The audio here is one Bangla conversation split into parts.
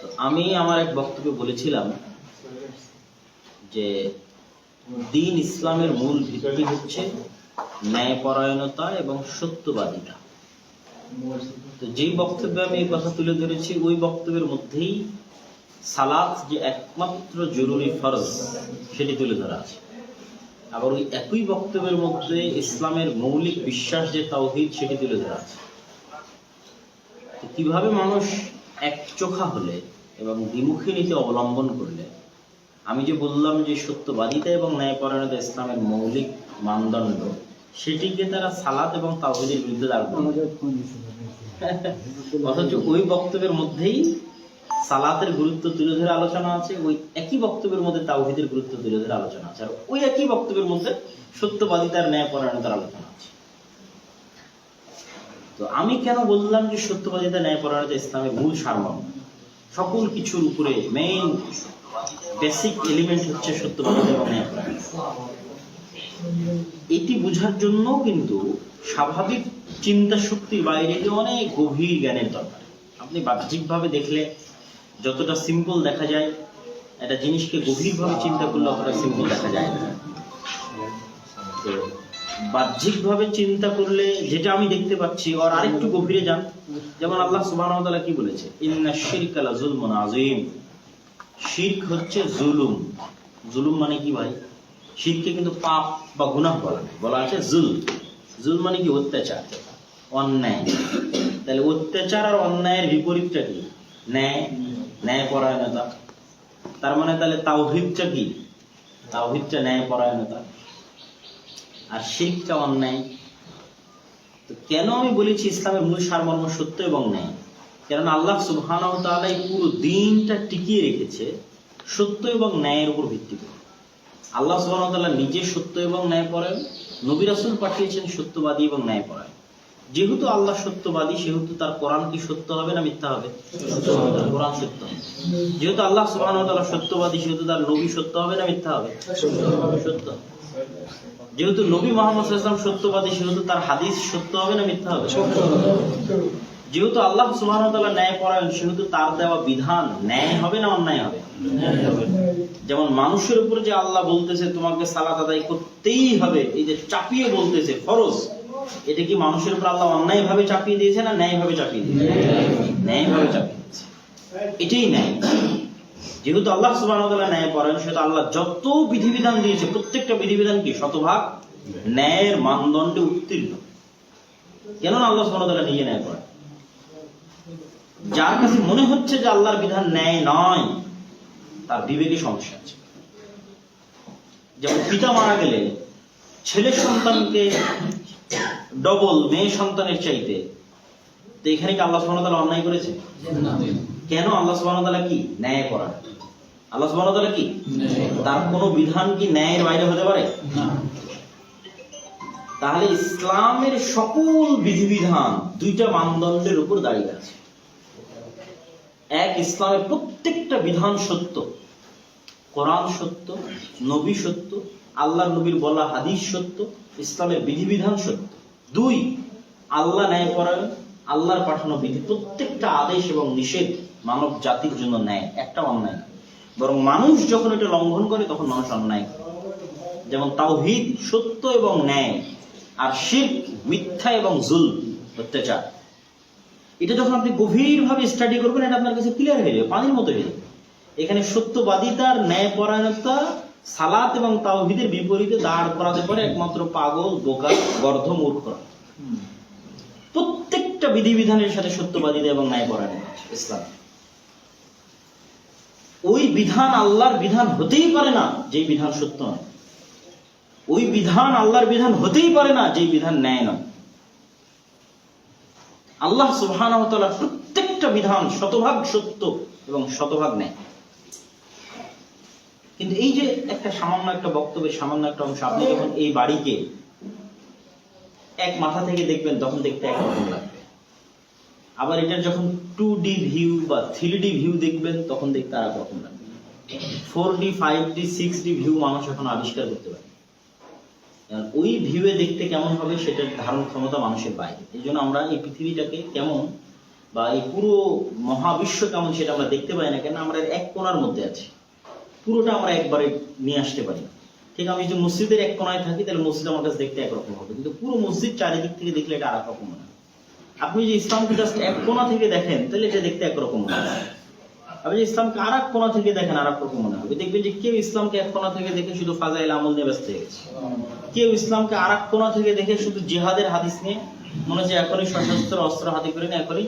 তো আমি আমার এক বক্তব্যে বলেছিলাম যে দিন ইসলামের মূল ভিত্তি হচ্ছে ন্যায়পরায়ণতা এবং সত্যবাদিতা। তো যেই বক্তব্যে আমি এই কথা তুলে ধরেছি, ওই বক্তব্যের মধ্যেই সালাত যে একমাত্র জরুরি ফরজ, সেটি তুলে ধরা আছে। আবার ওই একই বক্তব্যের মধ্যে ইসলামের মৌলিক বিশ্বাস যে তাওহীদ, সেটি তুলে ধরা আছে। কীভাবে মানুষ এক চোখা হলে এবং দ্বিমুখী নীতি অবলম্বন করলে, আমি যে বললাম যে সত্যবাদিতা এবং ন্যায়পরায়ণতা ইসলামের মৌলিক মানদণ্ড, সেটিকে তারা সালাত এবং তাওহীদের বিরুদ্ধে। অথচ ওই বক্তব্যের মধ্যেই সালাতের গুরুত্ব তুলে ধরে আলোচনা আছে, ওই একই বক্তব্যের মধ্যে তাওহীদের গুরুত্ব তুলে ধরে আলোচনা আছে আর ওই একই বক্তব্যের মধ্যে সত্যবাদিতার ন্যায়পরায়ণতার আলোচনা তো আমি কেন বললাম যে সত্যবাদিতা ন্যায়পরায়ণতা ইসলামের মূল সারমর্ম? সকল কিছুর উপরে মেইন বেসিক এলিমেন্ট হচ্ছে সত্যবাদিতা এবং ন্যায়পরায়ণতা এটি বোঝার জন্য কিন্তু স্বাভাবিক চিন্তা শক্তির বাইরে অনেক গভীর জ্ঞানের দরকার। আপনি বাহ্যিকভাবে দেখলে যতটা সিম্পল দেখা যায়, একটা জিনিসকে গভীরভাবে চিন্তা করলে অতটা সিম্পল দেখা যায় না। বাহ্যিকভাবে চিন্তা করলে যেটা আমি দেখতে পাচ্ছি আর আরেকটু গভীরে যান। যেমন আল্লাহ তাআলা কি বলেছে? আযীম। হচ্ছে জুলুম। জুলুম মানে কি ভাই? শিরকে কিন্তু পাপ বা গুনাহ বলা। বলা আছে জুল। জুল মানে কি? অত্যাচার। অন্যায়। তাহলে অত্যাচার আর অন্যায়ের বিপরীতটা কি? ন্যায়। ন্যায় পরায়ণতা তার মানে তাহলে তাওহিদটা কি? তাওহিদটা ন্যায় পরায়ণতা আর শিরকটা অন্যায় তো কেন আমি বলেছি ইসলামের মূল সারমর্ম সত্য এবং ন্যায়? কেননা আল্লাহ সুবহানাহু তাআলা এই পুরো দিনটা টিকিয়ে রেখেছে সত্য এবং ন্যায়ের উপর ভিত্তি করে। আল্লাহ সুবহানাহু তাআলা নিজে সত্য এবং ন্যায় পরায়ণ নবী রাসূল পাঠিয়েছেন সত্যবাদী এবং ন্যায় পরায়ণ যেহেতু আল্লাহ সত্যবাদী সেহেতু তার কোরআন কি সত্য হবে না মিথ্যা হবে? কোরআন সত্য। যেহেতু আল্লাহ সুবহানাহু ওয়া তাআলা সত্যবাদী সেহেতু তার নবী সত্য হবে না মিথ্যা হবে? সত্য। যেহেতু নবী মোহাম্মদ সত্যবাদী সেহেতু তার হাদিস সত্য হবে না মিথ্যা হবে? যেহেতু আল্লাহ তাআলা ন্যায় পরায়ণ সেহেতু তার দেওয়া বিধান ন্যায় হবে না অন্যায় হবে? যেমন মানুষের উপর যে আল্লাহ বলতেছে তোমাকে সালাত আদায় করতেই হবে এই যে চাপিয়ে বলতেছে ফরজ এটা কি মানুষের উপর আল্লাহ অন্যায় ভাবে চাপিয়ে দিয়েছে না ন্যায় ভাবে চাপিয়ে দিয়েছে? ন্যায়। ভাবে চাপিয়ে দিয়েছে। এটাই ন্যায়। যেহেতু আল্লাহ তাআলা ন্যায় পরায়ণ সেহেতু আল্লাহ যত বিধিবিধান দিয়েছে, প্রত্যেকটা বিধিবিধান কি? শতভাগ ন্যায়ের মানদণ্ডে উত্তীর্ণ। কেন আল্লাহ তাআলা নিজে ন্যায় পরায়ণ যার কাছে মনে হচ্ছে যে আল্লাহর বিধান ন্যায় নয়, তার বিবেকে সমস্যা আছে। যেমন পিতা মারা গেলে ছেলে সন্তানকে ডবল মেয়ে সন্তানের চাইতে, তো এখানে কি আল্লাহ ওয়া অন্যায় করেছে? কেন আল্লাহ সুবহানাহু ওয়া তাআলা কি? ন্যায় করা আল্লাহ সুবহানাহু ওয়া তাআলা কি? তার কোনো বিধান কি ন্যায়ের বাইরে হতে পারে? তাহলে ইসলামের সকল বিধিবিধান দুইটা মানদণ্ডের উপর দাঁড়িয়ে আছে। এক ইসলামের প্রত্যেকটা বিধান সত্য। কোরআন সত্য নবী সত্য আল্লাহ নবীর বলা হাদিস সত্য ইসলামের বিধিবিধান সত্য। দুই আল্লাহ ন্যায় পরায়ণ আল্লাহর পাঠানো বিধি প্রত্যেকটা আদেশ এবং নিষেধ মানব জাতির জন্য ন্যায় একটা অন্যায়। বরং মানুষ যখন এটা লঙ্ঘন করে, তখন মানুষ অন্যায় যেমন তাওহীদ সত্য এবং ন্যায়, আর শিরক মিথ্যা এবং জুল, অত্যাচার। এটা যখন আপনি গভীরভাবে স্টাডি করবেন, এটা আপনার কাছে ক্লিয়ার হয়ে যাবে, পানির মতো হয়ে যাবে। এখানে সত্যবাদিতার ন্যায় পরায়ণতা সালাত এবং তাওহীদের বিপরীতে দাঁড় করাতে পারে একমাত্র পাগল, বোকা, গর্ধ মূর্খরা প্রত্যেকটা বিধিবিধানের সাথে সত্যবাদিতা এবং ন্যায় আছে ইসলাম। ওই বিধান আল্লাহর বিধান হতেই পারে না, যেই বিধান সত্য নয়। ওই বিধান আল্লাহর বিধান হতেই পারে না, যেই বিধান ন্যায় নয়। আল্লাহ তাআলার প্রত্যেকটা বিধান শতভাগ সত্য এবং শতভাগ ন্যায়। কিন্তু এই যে একটা সামান্য একটা বক্তব্যের সামান্য একটা অংশ, আপনি যখন এই বাড়িকে এক মাথা থেকে দেখবেন, তখন দেখতে একরকম লাগবে। আবার এটার যখন টু ডি ভিউ বা থ্রি ডি ভিউ দেখবেন, তখন দেখতে আর রকম লাগবে four D five D six D view মানুষ এখন আবিষ্কার করতে পারে। ওই ভিউয়ে দেখতে কেমন হবে সেটার ধারণ ক্ষমতা মানুষের বাইরে। এই জন্য আমরা এই পৃথিবীটাকে কেমন বা এই পুরো মহাবিশ্ব কেমন সেটা আমরা দেখতে পাই না কেন আমরা এক কোণার মধ্যে আছি। পুরোটা আমরা একবারে নিয়ে আসতে পারি না। ঠিক আমি যদি মসজিদের এক কোণায় থাকি, তাহলে মসজিদ আমার কাছে দেখতে একরকম হবে। কিন্তু পুরো মসজিদ চারিদিক থেকে দেখলে এটা আরেক রকম হয় আপনি যদি ইসলামকে জাস্ট এক কোণা থেকে দেখেন, তাহলে এটা দেখতে একরকম হয় আপনি যদি ইসলামকে আর এক কোণা থেকে দেখেন আর এক রকম মনে হবে। দেখবেন যে কেউ ইসলামকে এক কোণা থেকে দেখে শুধু ফাজাইল আমল নিয়ে ব্যস্ত হয়ে গেছে। কেউ ইসলামকে আর এক কোণা থেকে দেখে শুধু জেহাদের হাদিস নিয়ে মনে হচ্ছে এখনই সশস্ত্র অস্ত্র হাতে করে না এখনই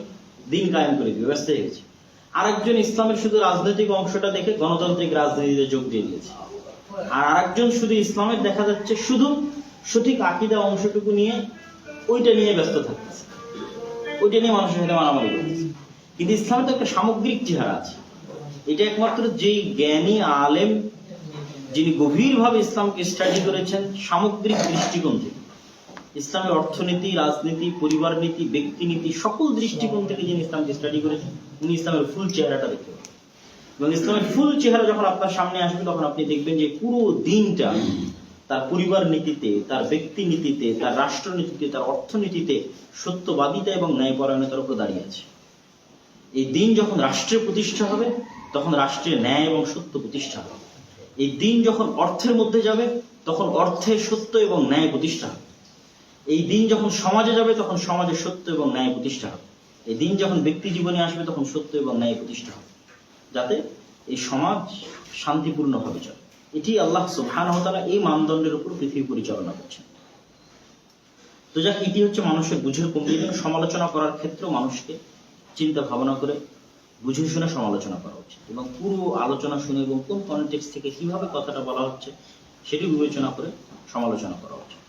দিন কায়েম করে দিবে, ব্যস্ত হয়ে গেছে। আরেকজন ইসলামের শুধু রাজনৈতিক অংশটা দেখে গণতান্ত্রিক রাজনীতিতে যোগ দিয়ে দিয়েছে। আর আরেকজন শুধু ইসলামের দেখা যাচ্ছে শুধু সঠিক আকিদা অংশটুকু নিয়ে ওইটা নিয়ে ব্যস্ত থাকতেছে। ওইটা নিয়ে মানুষের সাথে মারামারি করতেছে কিন্তু ইসলামের তো একটা সামগ্রিক চেহারা আছে। এটা একমাত্র যেই জ্ঞানী আলেম যিনি গভীরভাবে ইসলামকে স্টাডি করেছেন, সামগ্রিক দৃষ্টিকোণ থেকে। ইসলামের অর্থনীতি, রাজনীতি, পরিবার নীতি, ব্যক্তি নীতি, সকল দৃষ্টিকোণ থেকে যিনি ইসলামকে স্টাডি করেছেন, উনি ইসলামের ফুল চেহারাটা দেখতে পাবেন। এবং ইসলামের ফুল চেহারা যখন আপনার সামনে আসবে, তখন আপনি দেখবেন যে পুরো দিনটা তার পরিবার নীতিতে, তার ব্যক্তি নীতিতে, তার রাষ্ট্রনীতিতে, তার অর্থনীতিতে সত্যবাদিতা এবং ন্যায়পরায়ণতার উপর দাঁড়িয়ে আছে। এই দিন যখন রাষ্ট্রে প্রতিষ্ঠা হবে, তখন রাষ্ট্রের ন্যায় এবং সত্য প্রতিষ্ঠা হবে। এই দিন যখন অর্থের মধ্যে যাবে, তখন অর্থে সত্য এবং ন্যায় প্রতিষ্ঠা হবে। এই দিন যখন সমাজে যাবে, তখন সমাজে সত্য এবং ন্যায় প্রতিষ্ঠা হবে। এই দিন যখন ব্যক্তি জীবনে আসবে, তখন সত্য এবং ন্যায় প্রতিষ্ঠা হবে। যাতে এই সমাজ শান্তিপূর্ণভাবে চলে। এটি আল্লাহ ওয়া এই মানদণ্ডের উপর পৃথিবী পরিচালনা করছেন। তো যাক, এটি হচ্ছে মানুষের বুঝের কমিয়ে সমালোচনা করার ক্ষেত্রেও মানুষকে চিন্তা ভাবনা করে বুঝে শুনে সমালোচনা করা উচিত এবং পুরো আলোচনা শুনে এবং কোন কনটেক্স থেকে কীভাবে কথাটা বলা হচ্ছে সেটি বিবেচনা করে সমালোচনা করা উচিত